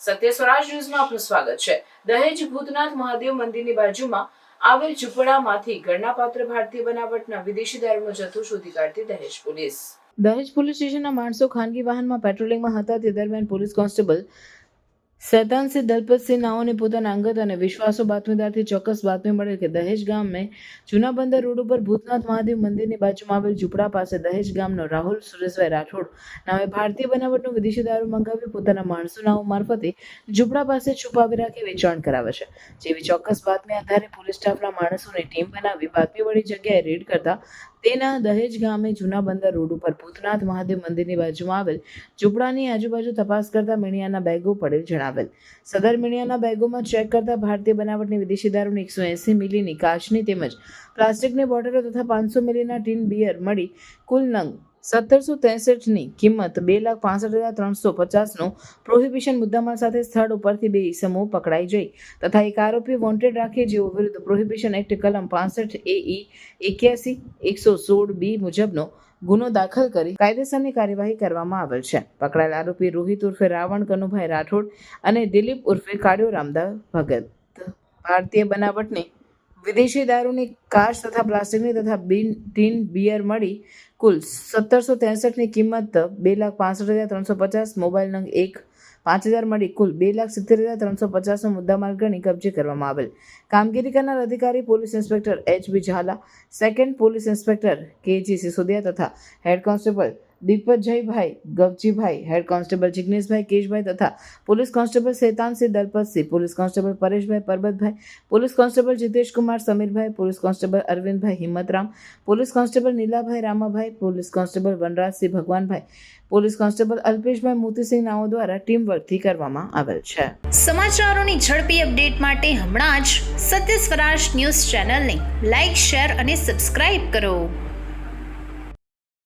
સત્ય સ્વરાજ ન્યૂઝમાં આપનું સ્વાગત છે. દહેજ ભૂતનાથ મહાદેવ મંદિરની બાજુમાં આવેલ ઝૂંપડામાંથી ઘરના પાત્ર ભારતીય બનાવટના વિદેશી દારૂનો જથ્થો શોધી કાઢતી દહેજ પોલીસ. દહેજ પોલીસ સ્ટેશનના માણસો ખાનગી વાહનમાં પેટ્રોલિંગમાં હતા. તે દરમિયાન પોલીસ કોન્સ્ટેબલ શૈતાનસિંહ દલપતસિંહ નાઓને પોતાના અંગત અને વિશ્વાસો બાતમીદારથી ચોક્કસ બાતમી મળે કે દહેજ ગામે જૂના બંદર રોડ ઉપર ભૂતનાથ મહાદેવ મંદિરની બાજુમાં આવેલ ઝૂંપડા પાસે દહેજ ગામનો રાહુલ સુરેશભાઈ રાઠોડ નામે ભારતીય બનાવટનું વિદેશી દારૂ મંગાવી પોતાના માણસો નાઓ મારફતે ઝૂંપડા પાસે છુપાવી રાખી વેચાણ કરાવે છે. જેવી ચોક્કસ બાતમી આધારે પોલીસ સ્ટાફના માણસોની ટીમ બનાવી બાતમી વળી જગ્યાએ રેડ કરતા તેના દહેજ ગામે જૂના બંદર રોડ ઉપર ભૂતનાથ મહાદેવ મંદિરની બાજુમાં આવેલ ઝૂંપડાની આજુબાજુ તપાસ કરતા મીણિયાના બેગો પડેલ જણાવેલ. સદર મીણિયાના બેગોમાં ચેક કરતા ભારતીય બનાવટની વિદેશી દારૂની એકસો એંસી મિલીની કાચની તેમજ પ્લાસ્ટિકની બોટલો તથા પાંચસો મિલીના ટીન બિયર મળી કુલ નંગ સત્તરસો ત્રેસઠની કિંમત બે લાખ પાસઠ હજાર ત્રણસો પચાસનો પ્રોહિબિશન મુદ્દામાલ સાથે સ્થળ ઉપરથી બે ઇસમો પકડાઈ જઈ. તથા એક આરોપી વોન્ટેડ રાખી જેઓ વિરુદ્ધ પ્રોહિબિશન એક્ટ કલમ પાસઠ એ ઈ એક્યાસી એકસો સોળ બી મુજબનો ગુનો દાખલ કરી કાયદેસરની કાર્યવાહી કરવામાં આવેલ છે. પકડાયેલ આરોપી રોહિત ઉર્ફે રાવણ, કનુભાઈ રાઠોડ અને દિલીપ ઉર્ફે કાળિયો રામદા ભગત. ભારતીય બનાવટની વિદેશી દારૂની કાચ તથા પ્લાસ્ટિકની તથા બિન ટીન બિયર મળી કુલ સત્તરસો ત્રેસઠની કિંમત બે લાખ પાસઠ હજાર ત્રણસો પચાસ, મોબાઈલ નંગ એક પાંચ હજાર મળી કુલ બે લાખ સિત્તેર હજાર ત્રણસો પચાસનો મુદ્દામાલ ગણી કબજે કરવામાં આવેલ. કામગીરી કરનાર અધિકારી police inspector H B Zala, second police inspector K G Sisodia તથા head constable દીપકજયભાઈ ગવજીભાઈ head constable Jigneshbhai, Keshbhai તથા police constable Shetansinh Dalpatsinh, police constable Pareshbhai Parbatbhai, police constable Jiteshkumar Samirbhai, police constable Arvindbhai Himmatram, police constable Nilabhai Ramabhai, police constable Vanrajsinh Bhagwanbhai, police constable Alpeshbhai Motisinh નાઓ દ્વારા team વર્કથી કરવામાં આવેલ છે. સમાચારોની ઝડપી update માટે હમણાં જ Satya Swaraj news ચેનલને like share અને સબસ્ક્રાઇબ કરો.